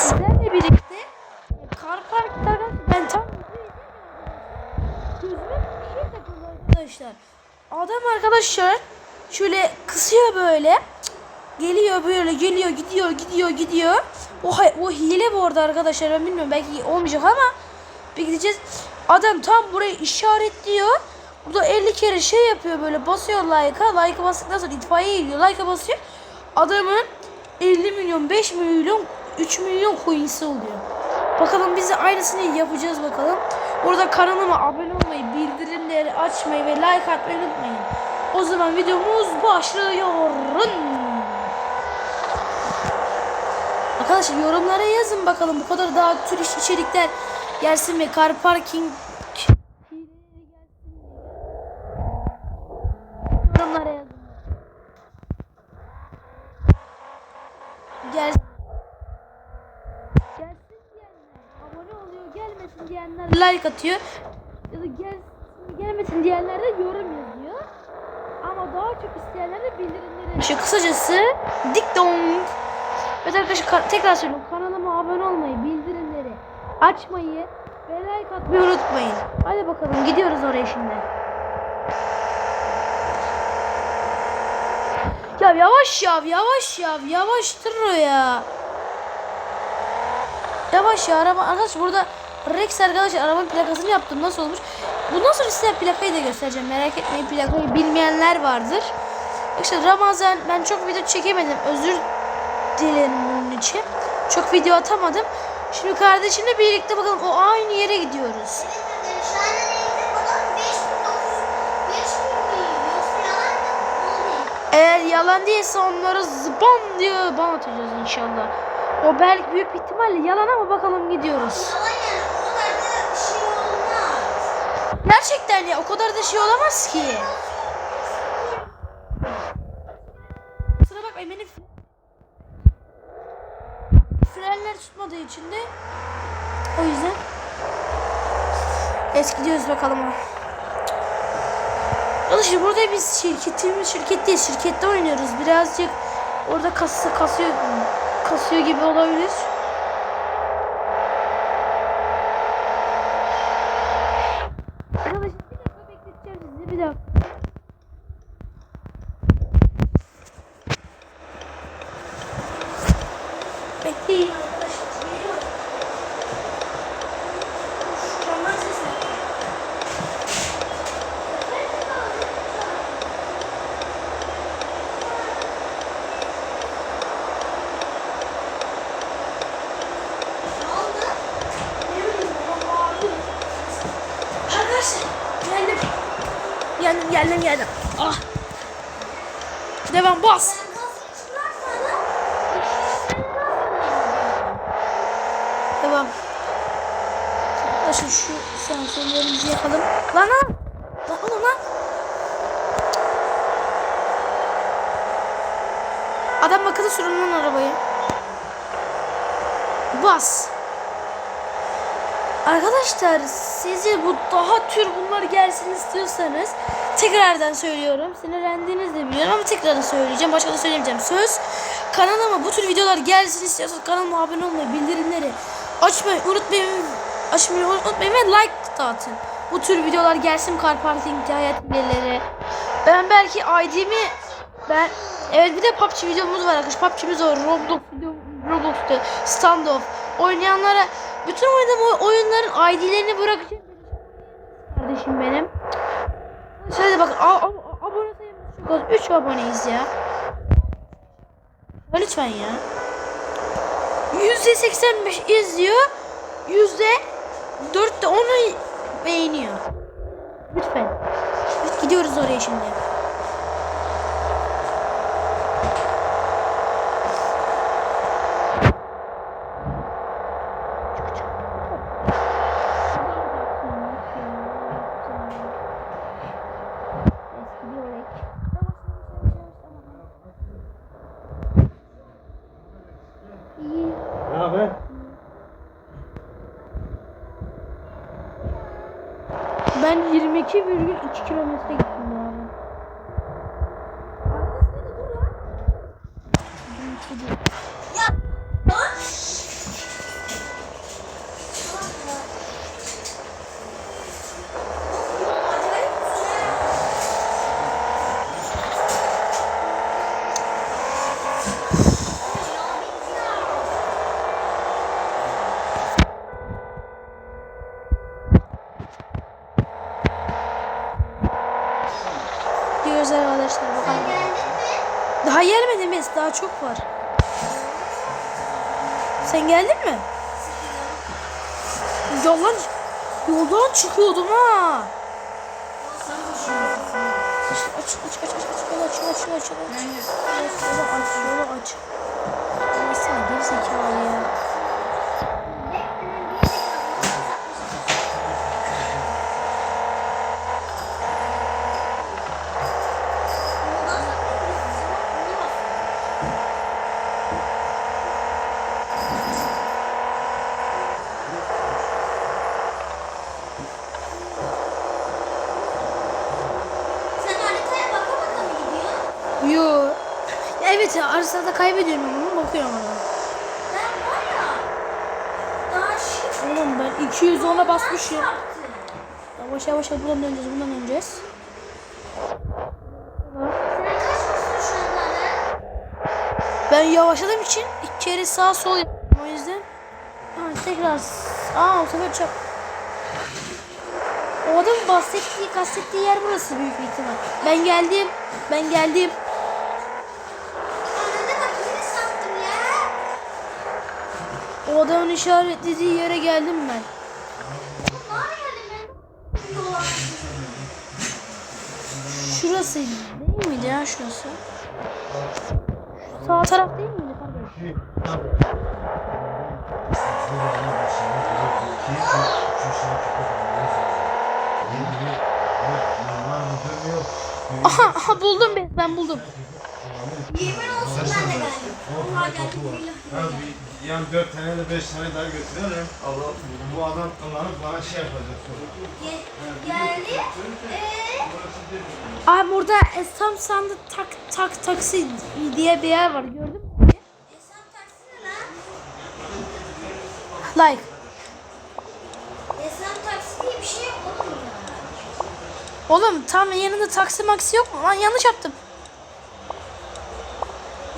sizlerle birlikte Car Park'ta ben tam gözüme bir şey takıldı arkadaşlar. Adam arkadaşlar şöyle kısıyor böyle. Geliyor böyle geliyor gidiyor gidiyor gidiyor. O, o hile bu arada arkadaşlar ben bilmiyorum belki olmayacak ama bir gideceğiz. Adam tam burayı işaretliyor. Burada 50 kere şey yapıyor böyle basıyor like'a. Like'a bastıktan sonra itfaiye geliyor. Like'a basıyor. Adamın 50 milyon, 5 milyon, 3 milyon coins'i oluyor. Bakalım biz de aynısını yapacağız bakalım. Burada kanalıma abone olmayı, bildirimleri açmayı ve like atmayı unutmayın. O zaman videomuz başlıyor. Arkadaşlar yorumlara yazın bakalım bu kadar daha tür iş içerikler gelsin mi? Car parking yorumlara yazın. Gel gelsin like atıyor. Ya da gelsin gelmesin diyenler de yorum yazıyor. Ama daha çok isteyenler de bildirimleri. Şu kısacası dik dong. Evet arkadaşlar ka- tekrar söylüyorum. Kanalıma abone olmayı, bildirimleri açmayı ve like atmayı unutmayın. Hadi bakalım gidiyoruz oraya şimdi. Ya yavaş ya yavaş ya yavaştır o ya. Yavaş ya araba arkadaş burada Rex arkadaşlar arabanın plakasını yaptım nasıl olmuş. Bundan sonra size plakayı da göstereceğim merak etmeyin plakayı bilmeyenler vardır. İşte Ramazan ben çok video çekemedim özür dilerim bunun için. Çok video atamadım. Şimdi kardeşimle birlikte bakalım o aynı yere gidiyoruz. Eğer yalan değilse onları zıban diye ban atacağız inşallah. O belki büyük ihtimalle yalan ama bakalım gidiyoruz. Gerçekten ya o kadar da şey olamaz ki. Kusura bakmayın benim frenler tutmadığı için de o yüzden es gidiyoruz bakalım. Arkadaşlar burada biz şirketimiz şirketteyiz. Şirkette oynuyoruz. Birazcık orada kası kasıyor kasıyor gibi olabilir. Arkadaşlar bir dakika bekleteceğim sizi bir dakika. Bekleyin. Arkadaşlar geldim. Geldim geldim geldim. Ah. Devam bas. Devam. Arkadaşlar şu sensörlerimizi yakalım. Lan lan. Lan oğlum lan. Adam akıllı sürün lan arabayı. Bas. Arkadaşlar size bu daha tür bunlar gelsin istiyorsanız tekrardan söylüyorum. Sinirlendiğinizi de biliyorum ama tekrardan söyleyeceğim. Başka da söylemeyeceğim. Söz kanalıma bu tür videolar gelsin istiyorsanız kanalıma abone olmayı, bildirimleri açmayı unutmayın. Açmayı unutmayın ve like dağıtın. Bu tür videolar gelsin car parking, hayat hileleri. Ben belki ID'mi ben evet bir de PUBG videomuz var arkadaşlar. PUBG'miz var. Roblox video Roblox'ta standoff oynayanlara bütün oynadığım oyunların ID'lerini bırakacağım. Kardeşim benim. Şöyle bak a- a- abone sayımız çok az. 3 aboneyiz ya. Ya Lütfen ya. %85 izliyor. %4 de onu beğeniyor. Lütfen. Biz gidiyoruz oraya şimdi. Ne haber? Ben 22,2 kilometre gittim biz. Daha çok var. Sen geldin mi? Yoldan, yoldan çıkıyordum ha. Aç aç aç aç aç aç yolu aç yolu aç yolu aç yolu aç. Yolu aç yolu aç. Neyse geri zekalı ya. Evet arasında kaybediyorum onu bakıyorum ona. Ben var ya. Daha şık. Oğlum ben 210'a basmışım. yaptım. Yavaş yavaş buradan döneceğiz buradan döneceğiz. Ben yavaşladığım için iki kere sağ sol yaptım o yüzden. Ha, tekrar. Aa o sefer çap. O adamın bahsettiği, kastettiği yer burası büyük bir ihtimal. Ben geldim. Ben geldim. O adamın işaretlediği yere geldim ben. Şurası değil miydi ya şurası? Sağ taraf değil miydi kardeş? Aha, aha buldum ben. Ben buldum. Yemin olsun ben de geldim. Allah geldi yani dört tane de beş tane daha götürüyorum. Allah bu adam kullanıp bana şey yapacak sonra. Ge- Geldi. Eee? Abi burada Esam sandı tak tak taksi diye bir yer var gördün mü? Hesap taksini lan. Like. Hesap taksi diye bir şey yok oğlum ya. Oğlum tam yanında taksi maksi yok mu? Lan yanlış yaptım.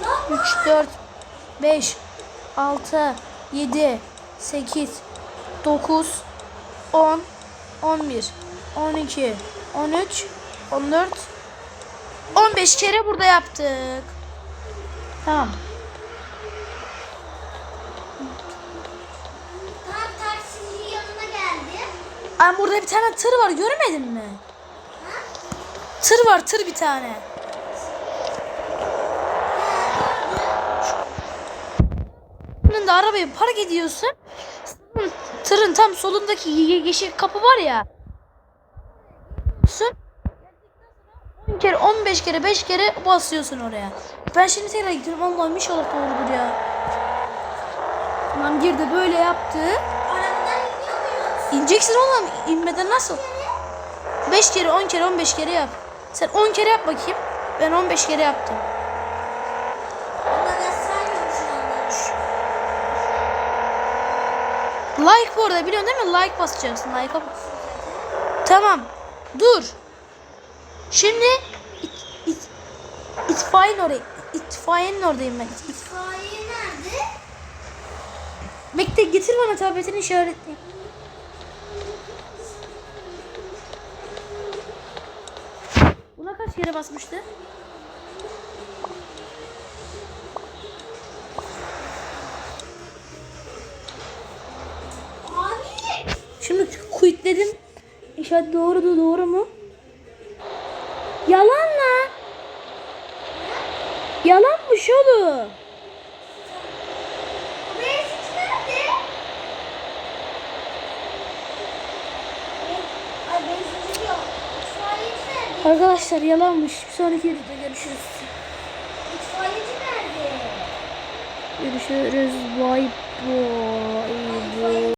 Lan 3, 4, 5, 6, 7, 8, 9, 10, 11, 12, 13, 14, 15 kere burada yaptık. Tamam. tam taksinin yanına geldi. Ay burada bir tane tır var görmedin mi? Tır var tır bir tane. Önünde arabayı park ediyorsun. Tırın tam solundaki ye- yeşil kapı var ya. Basıyorsun. 10 kere 15 kere 5 kere basıyorsun oraya. Ben şimdi tekrar gidiyorum. Allah'ım inşallah doğrudur ya. Tamam girdi böyle yaptı. İneceksin oğlum. İnmeden nasıl? 5 kere 10 kere 15 kere yap. Sen 10 kere yap bakayım. Ben 15 kere yaptım. Like bu arada biliyorsun değil mi? Like basacaksın. Like'a bas. Tamam. Dur. Şimdi it, it, itfaiyenin oraya. İtfaiyenin oradayım ben. İt- İtfaiye nerede? Bekle getir bana tabletini işaretleyeyim. Buna kaç kere basmıştı? Şimdi quitledim. İşaret doğru da doğru mu? Yalan lan. Yalanmış oğlum. Arkadaşlar yalanmış. Bir sonraki videoda görüşürüz. Görüşürüz. Bye bye.